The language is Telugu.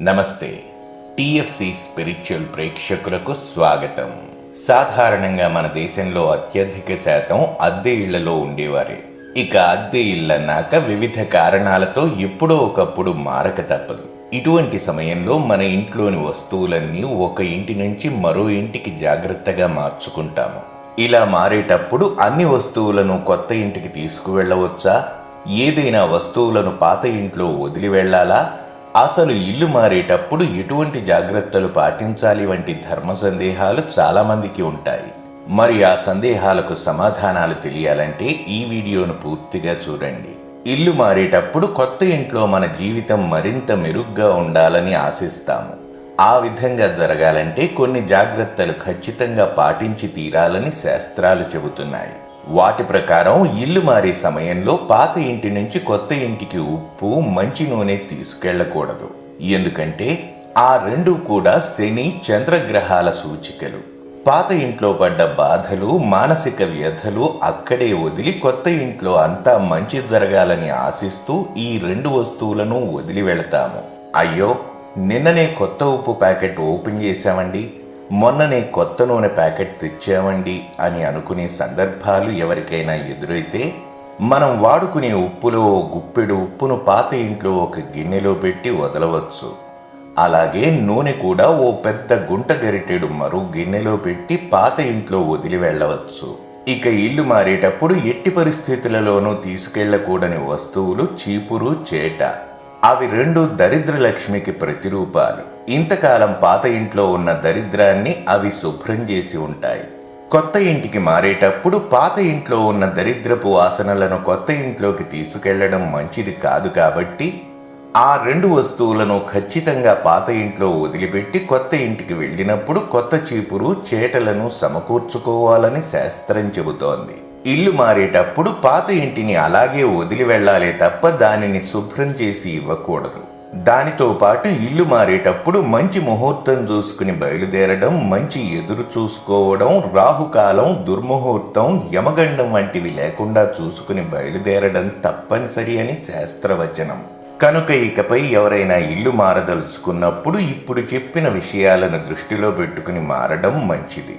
నమస్తే. టిఎఫ్సి స్పిరిచువల్ ప్రేక్షకులకు స్వాగతం. సాధారణంగా మన దేశంలో అత్యధిక శాతం అద్దె ఇళ్ళలో ఉండేవారే. ఇక అద్దె ఇళ్ళన్నాక వివిధ కారణాలతో ఎప్పుడో ఒకప్పుడు మారక తప్పదు. ఇటువంటి సమయంలో మన ఇంట్లోని వస్తువులన్నీ ఒక ఇంటి నుంచి మరో ఇంటికి జాగ్రత్తగా మార్చుకుంటాము. ఇలా మారేటప్పుడు అన్ని వస్తువులను కొత్త ఇంటికి తీసుకువెళ్ళవచ్చా? ఏదైనా వస్తువులను పాత ఇంట్లో వదిలి వెళ్ళాలా? అసలు ఇల్లు మారేటప్పుడు ఎటువంటి జాగ్రత్తలు పాటించాలి వంటి ధర్మ సందేహాలు చాలామందికి ఉంటాయి. మరి ఆ సందేహాలకు సమాధానాలు తెలియాలంటే ఈ వీడియోను పూర్తిగా చూడండి. ఇల్లు మారేటప్పుడు కొత్త ఇంట్లో మన జీవితం మరింత మెరుగ్గా ఉండాలని ఆశిస్తాము. ఆ విధంగా జరగాలంటే కొన్ని జాగ్రత్తలు ఖచ్చితంగా పాటించి తీరాలని శాస్త్రాలు చెబుతున్నాయి. వాటి ప్రకారం ఇల్లు మారే సమయంలో పాత ఇంటి నుంచి కొత్త ఇంటికి ఉప్పు మంచి నూనె తీసుకెళ్ళకూడదు. ఎందుకంటే ఆ రెండు కూడా శని చంద్రగ్రహాల సూచికలు. పాత ఇంట్లో పడ్డ బాధలు మానసిక వ్యధలు అక్కడే వదిలి కొత్త ఇంట్లో అంతా మంచి జరగాలని ఆశిస్తూ ఈ రెండు వస్తువులను వదిలి వెళతాము. అయ్యో నిన్ననే కొత్త ఉప్పు ప్యాకెట్ ఓపెన్ చేశామండి. మొన్ననే కొత్త నూనె ప్యాకెట్ తెచ్చామండి అని అనుకునే సందర్భాలు ఎవరికైనా ఎదురైతే మనం వాడుకునే ఉప్పులో ఓ గుప్పెడు ఉప్పును పాత ఇంట్లో ఒక గిన్నెలో పెట్టి వదలవచ్చు. అలాగే నూనె కూడా ఓ పెద్ద గుంట గరిటెడు మరో గిన్నెలో పెట్టి పాత ఇంట్లో వదిలి వెళ్ళవచ్చు. ఇక ఇల్లు మారేటప్పుడు ఎట్టి పరిస్థితులలోనూ తీసుకెళ్ళకూడని వస్తువులు చీపురు చేట. అవి రెండు దరిద్ర లక్ష్మికి ప్రతిరూపాలు. ఇంతకాలం పాత ఇంట్లో ఉన్న దరిద్రాన్ని అవి శుభ్రం చేసి ఉంటాయి. కొత్త ఇంటికి మారేటప్పుడు పాత ఇంట్లో ఉన్న దరిద్రపు వాసనలను కొత్త ఇంట్లోకి తీసుకెళ్ళడం మంచిది కాదు కాబట్టి ఆ రెండు వస్తువులను ఖచ్చితంగా పాత ఇంట్లో వదిలిపెట్టి కొత్త ఇంటికి వెళ్ళినప్పుడు కొత్త చీపురు చేటలను సమకూర్చుకోవాలని శాస్త్రం చెబుతోంది. ఇల్లు మారేటప్పుడు పాత ఇంటిని అలాగే వదిలి వెళ్ళాలే తప్ప దానిని శుభ్రం చేసి ఇవ్వకూడదు. దానితో పాటు ఇల్లు మారేటప్పుడు మంచి ముహూర్తం చూసుకుని బయలుదేరడం మంచి ఎదురు చూసుకోవడం రాహుకాలం దుర్ముహూర్తం యమగండం వంటివి లేకుండా చూసుకుని బయలుదేరడం తప్పనిసరి అని శాస్త్రవచనం. కనుక ఇకపై ఎవరైనా ఇల్లు మారదలుచుకున్నప్పుడు ఇప్పుడు చెప్పిన విషయాలను దృష్టిలో పెట్టుకుని మారడం మంచిది.